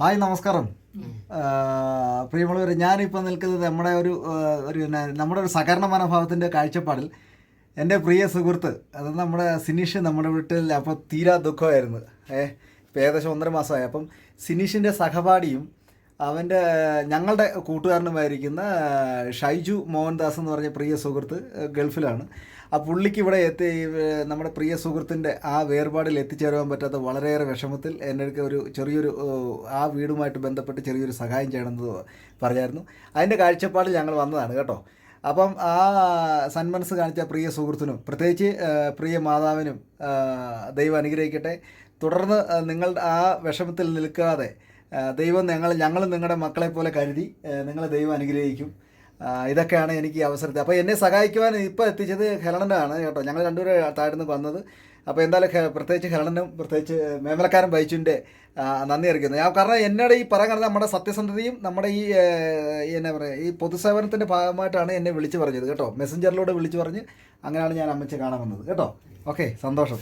Hi നമസ്കാരം. പ്രിയമുള്ളവർ ഞാനിപ്പോൾ നിൽക്കുന്നത് നമ്മുടെ ഒരു ഒരു നമ്മുടെ ഒരു സഹകരണ മനോഭാവത്തിന്റെ കാഴ്ചപ്പാടിൽ. എന്റെ പ്രിയ സുഹൃത്ത് അത് നമ്മുടെ സിനീഷ് നമ്മുടെ വീട്ടിൽ അപ്പോൾ തീരാ ദുഃഖമായിരുന്നു. ഏഹ് ഏകദേശം ഒന്നര മാസമായി. അപ്പം സിനീഷിന്റെ സഹപാഠിയും അവന്റെ ഞങ്ങളുടെ കൂട്ടുകാരനുമായിരിക്കുന്ന ഷൈജു മോഹൻദാസ് എന്ന് പറഞ്ഞ പ്രിയ സുഹൃത്ത് ഗൾഫിലാണ്. ആ പുള്ളിക്ക് ഇവിടെ എത്തി നമ്മുടെ പ്രിയ സുഹൃത്തിന്റെ ആ വേർപാടിൽ എത്തിച്ചേരാൻ പറ്റാത്ത വളരെയേറെ വിഷമത്തിൽ എന്റെ ഒരു ചെറിയൊരു ആ വീടുമായിട്ട് ബന്ധപ്പെട്ട് ചെറിയൊരു സഹായം ചെയ്യണമെന്ന് പറഞ്ഞായിരുന്നു. അതിന്റെ കാഴ്ചപ്പാടിൽ ഞങ്ങൾ വന്നതാണ് കേട്ടോ. അപ്പം ആ സന്മനസ് കാണിച്ച പ്രിയ സുഹൃത്തിനും പ്രത്യേകിച്ച് പ്രിയ മാതാവിനും ദൈവം അനുഗ്രഹിക്കട്ടെ. തുടർന്ന് നിങ്ങൾ ആ വിഷമത്തിൽ നിൽക്കാതെ ദൈവം ഞങ്ങൾ ഞങ്ങളും നിങ്ങളുടെ മക്കളെ പോലെ കരുതി നിങ്ങളെ ദൈവം അനുഗ്രഹിക്കും. ഇതൊക്കെയാണ് എനിക്ക് അവസരത്തിൽ. അപ്പോൾ എന്നെ സഹായിക്കുവാൻ ഇപ്പോൾ എത്തിച്ചത് ഹെലണനാണ് കേട്ടോ. ഞങ്ങൾ രണ്ടുപേരും താഴ്ന്ന് വന്നത്. അപ്പോൾ എന്തായാലും പ്രത്യേകിച്ച് ഹെലണനും പ്രത്യേകിച്ച് മേമലക്കാരൻ ബൈച്ചുവിന്റെ നന്ദി അറിയിക്കുന്നത് ഞാൻ കാരണം എന്നോട് ഈ പറയാൻ കാരണം നമ്മുടെ സത്യസന്ധതയും നമ്മുടെ ഈ എന്നാ പറയുക ഈ പൊതുസേവനത്തിന്റെ ഭാഗമായിട്ടാണ് എന്നെ വിളിച്ചു പറഞ്ഞത് കേട്ടോ. മെസ്സഞ്ചറിലൂടെ വിളിച്ചു പറഞ്ഞ് അങ്ങനെയാണ് ഞാൻ അമ്മച്ചെ കാണാൻ വന്നത്. കേട്ടോ? ഓക്കെ സന്തോഷം.